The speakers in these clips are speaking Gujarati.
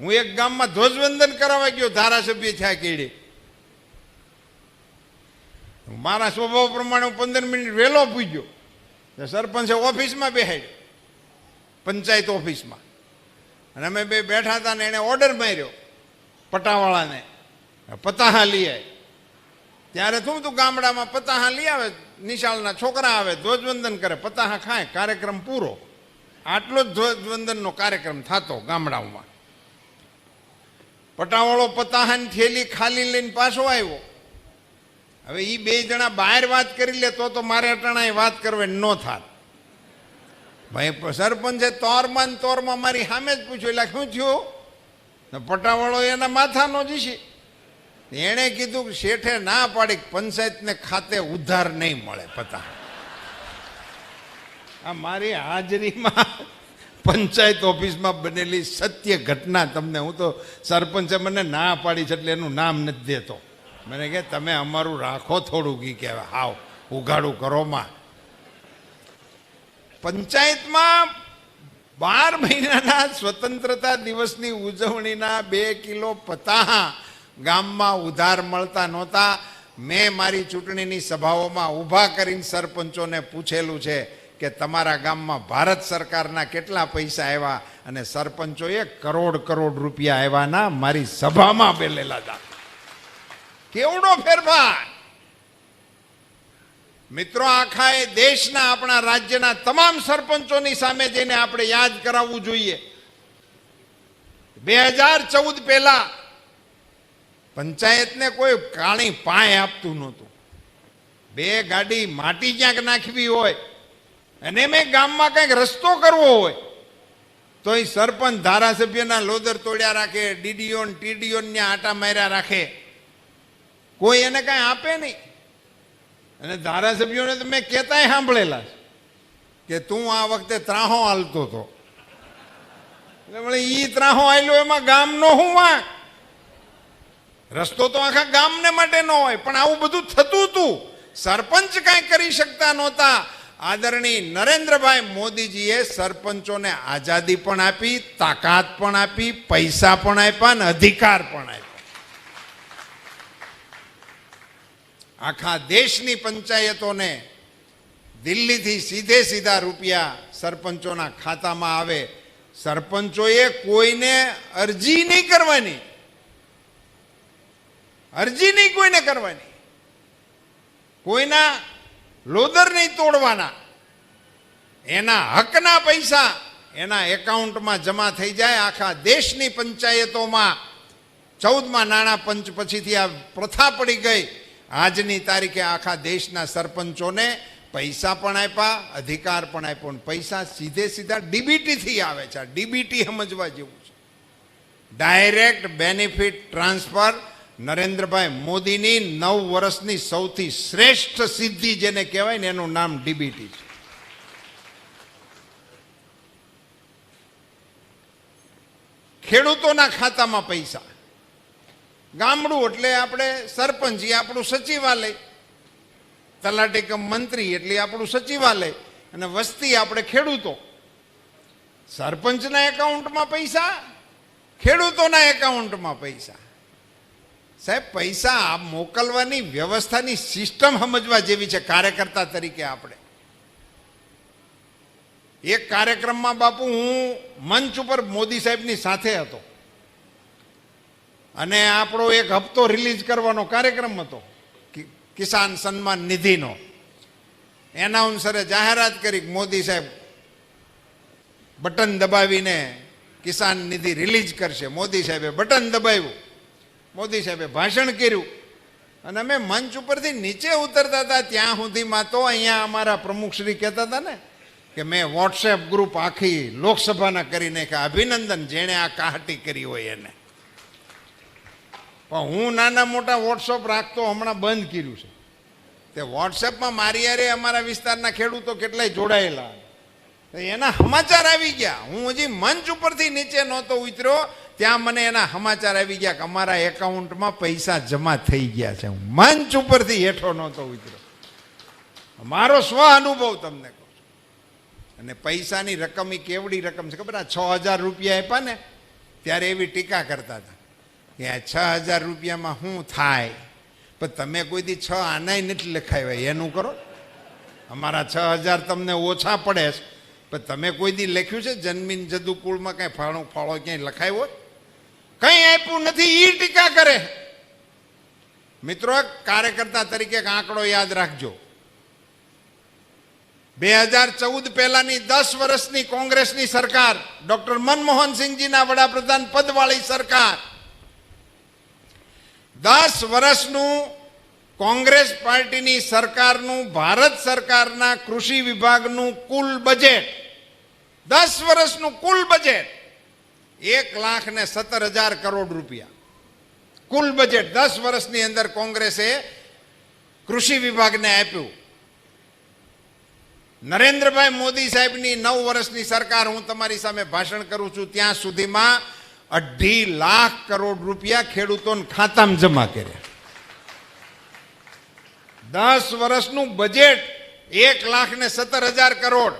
હું એક ગામમાં ધ્વજવંદન કરાવવા ગયો, ધારાસભ્ય થયા કેડે. મારા સ્વભાવ પ્રમાણે હું પંદર મિનિટ વહેલો પૂજ્યો. સરપંચે ઓફિસમાં બેહાડ્યો, પંચાયત ઓફિસમાં. અને અમે બે બેઠા હતા ને એણે ઓર્ડર માર્યો, પટાવાળાને. પતાહા લઈ આવે ત્યારે શું તું ગામડામાં પતાહા લઈ આવે, નિશાળના છોકરા આવે, ધ્વજવંદન કરે, પતાહા ખાય, કાર્યક્રમ પૂરો. આટલો જ ધ્વજવંદનનો કાર્યક્રમ થતો ગામડાઓમાં. પટાવાળો પતાહન થેલી ખાલી લઈને પાછો આવ્યો. હવે એ બે જણા બહાર વાત કરી લે તો તો મારે અટાણા વાત કરવે ન થાત. ભાઈ સરપંચે તોરમાં તોરમાં મારી સામે જ પૂછ્યું, એટલે શું થયું? પટાવાળો એના માથાનો જ છે એણે કીધું કે શેઠે ના પાડી પંચાયતને ખાતે ઉધાર નહીં મળે પતા આ મારી હાજરીમાં પંચાયત ઓફિસમાં બનેલી સત્ય ઘટના તમને હું તો સરપંચે મને ના પાડી છે એટલે એનું નામ નથી દેતો. મને કે તમે અમારું રાખો થોડું કી કહેવાય હાવ, ઉઘાડું કરોમાં પંચાયતમાં બાર મહિનાના સ્વતંત્રતા દિવસની ઉજવણીના બે કિલો પતાહા ગામમાં ઉધાર મળતા નહોતા. મેં મારી ચૂંટણીની સભાઓમાં ઊભા કરીને સરપંચોને પૂછેલું છે કે તમારા ગામમાં ભારત સરકારના કેટલા પૈસા આવ્યા અને સરપંચોએ કરોડ કરોડ રૂપિયા આવ્યાના મારી સભામાં બેલેલા હતા. કેવડો ફેરફાર? મિત્રો, આખા એ દેશના આપણા રાજ્યના તમામ સરપંચોની સામે જઈને આપણે યાદ કરાવવું જોઈએ. બે હજાર ચૌદ પહેલા પંચાયતને કોઈ કાણી પાય આપતું નહોતું. બે ગાડી માટી ક્યાંક નાખવી હોય અને મેં ગામમાં કંઈક રસ્તો કરવો હોય, તો એ સરપંચ ધારાસભ્યના લોદર તોડ્યા રાખે ડીડીઓ ટીડીઓ ને આટા માર્યા રાખે. કોઈ એને કાંઈ આપે નહીં. અને ધારાસભ્યોને તો મેં કહેતાય સાંભળેલા કે તું આ વખતે ત્રાહો હાલતો હતો. એટલે ઈ ત્રાહો આવેલો એમાં ગામનો હું વાંક? રસ્તો તો આખા ગામને માટે ન હોય, પણ આવું બધું થતું હતું સરપંચ કાંઈ કરી શકતા નહોતા. આદરણીય નરેન્દ્રભાઈ મોદીજીએ સરપંચોને આઝાદી પણ આપી, તાકાત પણ આપી, પૈસા પણ આપ્યા અને અધિકાર પણ આપ્યા. આખા દેશની પંચાયતોને દિલ્હીથી સીધે સીધા રૂપિયા સરપંચોના ખાતામાં આવે. સરપંચોએ કોઈને અરજી નહીં કરવાની. અરજી નહીં કોઈને કરવાની. કોઈના લોદર નહીં તોડવાના. એના હકના પૈસા એના એકાઉન્ટમાં જમા થઈ જાય. આખા દેશની પંચાયતોમાં ચૌદમાં નાણાં પંચ પછીથી આ પ્રથા પડી ગઈ. આજની તારીખે આખા દેશના સરપંચોને પૈસા પણ આપ્યા, અધિકાર પણ આપ્યો પૈસા સીધે સીધા ડીબીટીથી આવે છે. ડીબીટી સમજવા જેવું છે. ડાયરેક્ટ બેનિફિટ ટ્રાન્સફર નરેન્દ્રભાઈ મોદીની નવ વર્ષની સૌથી શ્રેષ્ઠ સિદ્ધિ જેને કહેવાય ને એનું નામ ડીબીટી છે. ખેડૂતોના ખાતામાં પૈસા. ગામડું એટલે આપણે સરપંચ આપણું સચિવાલય. તલાટી કમ મંત્રી એટલે આપણું સચિવાલય. અને વસ્તી આપણે ખેડૂતો. સરપંચના એકાઉન્ટમાં પૈસા, ખેડૂતોના એકાઉન્ટમાં પૈસા. સાહેબ, પૈસા મોકલવાની વ્યવસ્થાની સિસ્ટમ સમજવા જેવી છે કાર્યકર્તા તરીકે આપણે. એક કાર્યક્રમમાં બાપુ, હું મંચ ઉપર મોદી સાહેબની સાથે હતો. અને આપણો એક હપ્તો રિલીઝ કરવાનો કાર્યક્રમ હતો કિસાન સન્માન નિધિનો. એનાઉન્સરે જાહેરાત કરી મોદી સાહેબ બટન દબાવીને કિસાન નિધિ રિલીઝ કરશે. મોદી સાહેબે બટન દબાવ્યું. મોદી સાહેબે ભાષણ કર્યું. અને અમે મંચ ઉપરથી નીચે ઉતરતા હતા, ત્યાં સુધીમાં તો અહીંયા અમારા પ્રમુખશ્રી કહેતા હતા ને, કે મેં વોટ્સએપ ગ્રુપ આખી લોકસભાના કરી નાખ્યા. અભિનંદન, જેણે આ કાહટી કરી હોય એને. પણ હું નાના મોટા વોટ્સઅપ રાખતો હમણાં બંધ કર્યું છે. તે વોટ્સએપમાં મારી યારે અમારા વિસ્તારના ખેડૂતો કેટલાય જોડાયેલા. એના સમાચાર આવી ગયા. હું હજી મંચ ઉપરથી નીચે નહોતો ઉતર્યો. ત્યાં મને એના સમાચાર આવી ગયા કે અમારા એકાઉન્ટમાં પૈસા જમા થઈ ગયા છે. હું મંચ ઉપરથી હેઠો નહોતો ઉતર્યો. મારો સ્વ અનુભવ તમને કહું અને પૈસાની રકમ એ કેવડી રકમ છે ખબર આ છ હજાર રૂપિયા આપ્યા ને ત્યારે એવી ટીકા કરતા હતા કે આ છ હજાર રૂપિયામાં શું થાય? પણ તમે કોઈ દી છ આનાય નથી લખાવ્યા. એનું કરો. અમારા છ હજાર તમને ઓછા પડે છે. પણ તમે કોઈ દી લખ્યું છે? જન્મીન જદુકુળમાં કાંઈ ફાળો ફાળો ક્યાંય લખાયો હોય? કંઈ આપ્યું નથી એ ટીકા કરે. મિત્રો, કાર્યકર્તા તરીકે આંકડો યાદ રાખજો. બે હજાર ચૌદ પહેલાની દસ વર્ષની કોંગ્રેસની સરકાર, ડોક્ટર મનમોહનસિંહજીના વડાપ્રધાન પદવાળી સરકાર. દસ વર્ષનું કોંગ્રેસ પાર્ટીની સરકારનું, ભારત સરકારના કૃષિ વિભાગનું કુલ બજેટ. દસ વર્ષનું કુલ બજેટ. એક લાખ ને સત્તર હજાર કરોડ રૂપિયા. કુલ બજેટ દસ વર્ષની અંદર કોંગ્રેસે કૃષિ વિભાગને આપ્યું. નરેન્દ્રભાઈ મોદી સાહેબની નવ વર્ષની સરકાર હું તમારી સામે ભાષણ કરું છું, ત્યાં સુધીમાં અઢી લાખ કરોડ રૂપિયા ખેડૂતોના ખાતામાં જમા કર્યા. દસ વર્ષનું બજેટ એક લાખ ને સત્તર હજાર કરોડ.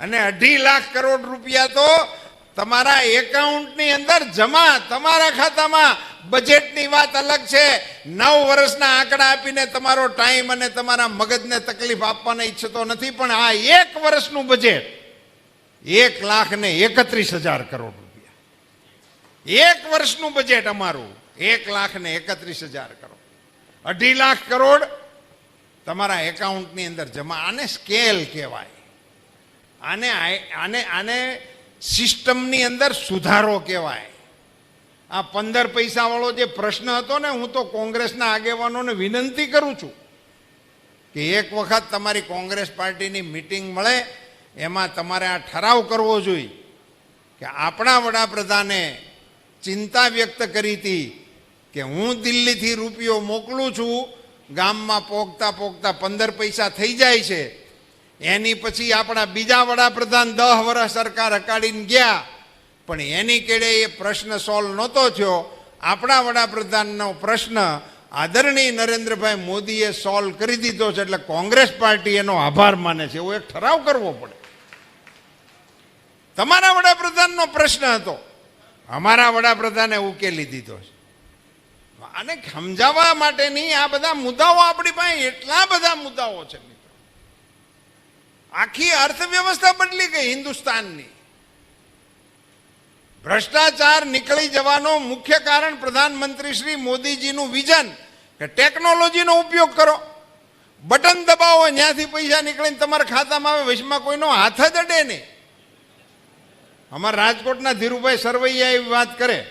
અને અઢી લાખ કરોડ રૂપિયા તો તમારા એકાઉન્ટની અંદર જમા, તમારા ખાતામાં બજેટની વાત અલગ છે. નવ વર્ષના આંકડા આપીને તમારો ટાઈમ અને તમારા મગજને તકલીફ આપવાના ઈચ્છતો નથી, પણ આ એક વર્ષનું બજેટ, એક લાખ ને એકત્રીસ હજાર કરોડ રૂપિયા. એક વર્ષનું બજેટ અમારું, એક લાખ ને એકત્રીસ હજાર કરોડ. અઢી લાખ કરોડ તમારા એકાઉન્ટની અંદર જમા. આને સ્કેલ કહેવાય. આને આને આને સિસ્ટમની અંદર સુધારો કહેવાય. આ પંદર પૈસાવાળો જે પ્રશ્ન હતો ને, હું તો કોંગ્રેસના આગેવાનોને વિનંતી કરું છું કે એક વખત તમારી કોંગ્રેસ પાર્ટીની મિટિંગ મળે, એમાં તમારે આ ઠરાવ કરવો જોઈએ કે આપણા વડાપ્રધાને ચિંતા વ્યક્ત કરી હતી કે હું દિલ્હીથી રૂપિયો મોકલું છું, ગામમાં પોગતા પોગતા પંદર પૈસા થઈ જાય છે એની પછી આપણા બીજા વડાપ્રધાન દહ વર્ષ સરકાર હકાડીને ગયા. પણ એની કેડે એ પ્રશ્ન સોલ્વ નહોતો થયો. આપણા વડાપ્રધાનનો પ્રશ્ન આદરણીય નરેન્દ્રભાઈ મોદીએ સોલ્વ કરી દીધો છે એટલે કોંગ્રેસ પાર્ટી એનો આભાર માને છે. એવો એક ઠરાવ કરવો પડે. તમારા વડાપ્રધાનનો પ્રશ્ન હતો. અમારા વડાપ્રધાને ઉકેલી દીધો છે. અને સમજાવવા માટેની આ બધા મુદ્દાઓ આપણી પાસે એટલા બધા મુદ્દાઓ છે. આખી અર્થવ્યવસ્થા બદલી ગઈ હિન્દુસ્તાનની. ભ્રષ્ટાચાર નીકળી જવાનો મુખ્ય કારણ પ્રધાનમંત્રી શ્રી મોદીજીનું વિઝન કે ટેકનોલોજીનો ઉપયોગ કરો. બટન દબાવો ત્યાંથી પૈસા નીકળીને તમારા ખાતામાં આવે, વચમાં કોઈનો હાથ જ અડે નહીં. અમારા રાજકોટના ધીરુભાઈ સરવૈયા એવી વાત કરે.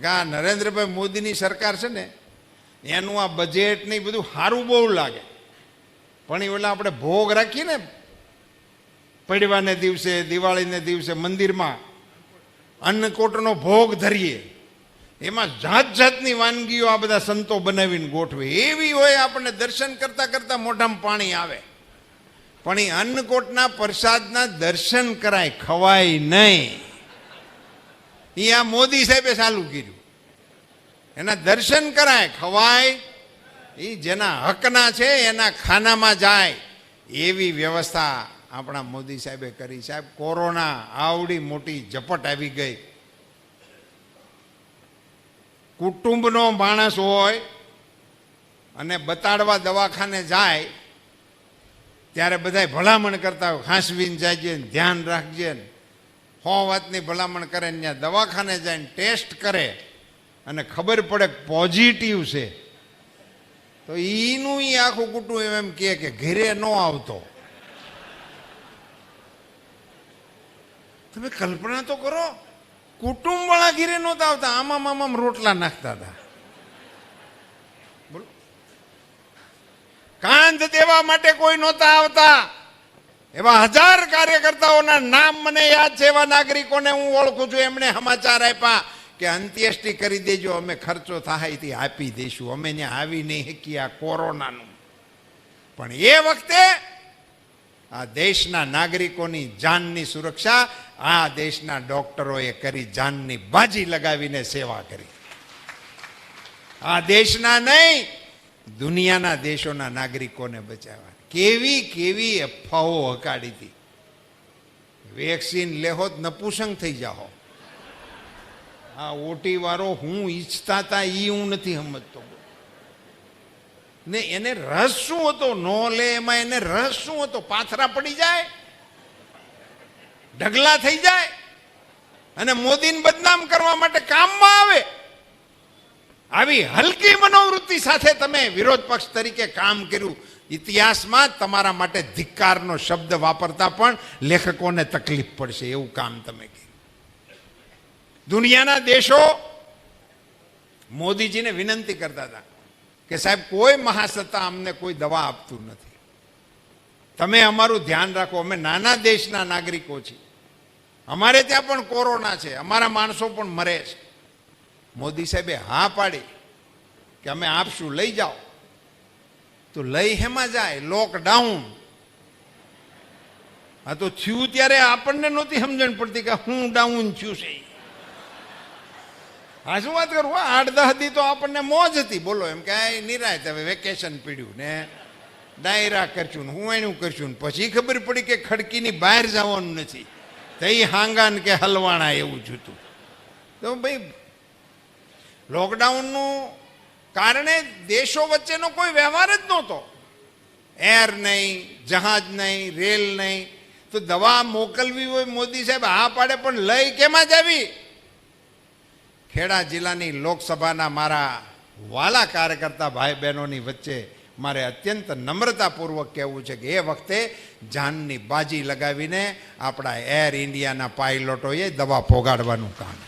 કે આ નરેન્દ્રભાઈ મોદીની સરકાર છે ને, એનું આ બજેટ ને બધું સારું બહુ લાગે. પણ એ ઓલા આપણે ભોગ રાખીએ ને પડવાને દિવસે, દિવાળીને દિવસે મંદિરમાં અન્નકોટનો ભોગ ધરીએ. એમાં જાત જાતની વાનગીઓ આ બધા સંતો બનાવીને ગોઠવે. એવી હોય આપણને દર્શન કરતાં કરતાં મોઢામાં પાણી આવે. પણ એ અન્નકોટના પ્રસાદના દર્શન કરાય, ખવાય નહીં. એ આ મોદી સાહેબે ચાલુ કર્યું. એના દર્શન કરાય, ખવાય એ જેના હકના છે, એના ખાનામાં જાય. એવી વ્યવસ્થા આપણા મોદી સાહેબે કરી. સાહેબ, કોરોના આવડી મોટી ઝપટ આવી ગઈ. કુટુંબનો માણસ હોય અને બતાડવા દવાખાને જાય, ત્યારે બધા ભલામણ કરતા હોય. ખાંસવીને જાયજે ધ્યાન રાખજે હો વાતની ભલામણ કરે ને દવાખાને જાય ટેસ્ટ કરે. અને ખબર પડે પોઝિટિવ છે. તો એનું આખું કુટુંબ એમ એમ કહે કે ઘરે ન આવતો. તમે કલ્પના તો કરો કુટુંબ વાળા ઘીરે નહોતા આવતા આમામ આમામ રોટલા નાખતા હતા. બોલો. કાંધ દેવા માટે કોઈ નહોતા આવતા. એવા હજાર કાર્યકર્તાઓના નામ મને યાદ છે, એવા નાગરિકોને હું ઓળખું છું, એમણે સમાચાર આપ્યા. કે અંત્યેષ્ટિ કરી દેજો, અમે ખર્ચો થાય તે આપી દઈશું અમે ત્યાં આવી નહીં શકીએ આ કોરોનાનું. પણ એ વખતે આ દેશના નાગરિકોની જાનની સુરક્ષા, આ દેશના ડોક્ટરોએ કરી જાનની બાજી લગાવીને સેવા કરી. આ દેશના નહીં, દુનિયાના દેશોના નાગરિકોને બચાવવા. કેવી કેવી અફવાઓ હકાડી હતી વેક્સિન લેહો જ નપુસંગ થઈ જાઓ. આ ઓટી વાળો હું ઈચ્છતા હતા એ હું નથી સમજતો. ને એને રસ શું હતો? નો લે એમાં એને રસ શું હતો? પાથરા પડી જાય, ઢગલા થઈ જાય, અને મોદીને બદનામ કરવા માટે કામમાં આવે. આવી હલકી મનોવૃત્તિ સાથે તમે વિરોધ પક્ષ તરીકે કામ કર્યું. ઇતિહાસમાં તમારા માટે ધિક્કારનો શબ્દ વાપરતા પણ લેખકોને તકલીફ પડશે. એવું કામ તમે કર્યું. દુનિયાના દેશો મોદીજીને વિનંતી કરતા હતા કે સાહેબ, કોઈ મહાસત્તા અમને કોઈ દવા આપતું નથી. તમે અમારું ધ્યાન રાખો, અમે નાના દેશના નાગરિકો છીએ. અમારે ત્યાં પણ કોરોના છે, અમારા માણસો પણ મરે છે. મોદી સાહેબે હા પાડી કે અમે આપશું, લઈ જાઓ. તો લઈ હેમાં જાય લોકડાઉન આ તો થયું ત્યારે આપણને નહોતી સમજણ પડતી કે હું ડાઉન થયું છે. હા શું વાત કરું આઠ દસ દી તો આપણને મોજ હતી. બોલો એમ કે આ હવે વેકેશન પીડ્યું ને ડાયરા કરશું ને હું એનું કરશું ને પછી ખબર પડી કે ખડકીની બહાર જવાનું નથી. તઈ હાંગાન કે હલવાણા એવું જૂતું તો ભાઈ લોકડાઉનનું કારણે દેશો વચ્ચેનો કોઈ વ્યવહાર જ નહોતો. એર નહીં, જહાજ નહીં, રેલ નહીં. તો દવા મોકલવી હોય મોદી સાહેબ હા પાડે પણ લઈ કેમાં જાવી ખેડા જિલ્લાની લોકસભાના મારા વાલા કાર્યકર્તા ભાઈ બહેનોની વચ્ચે મારે અત્યંત નમ્રતાપૂર્વક કહેવું છે કે એ વખતે જાનની બાજી લગાવીને આપણા એર ઇન્ડિયાના પાયલોટોએ દવા પોગાડવાનું કામ.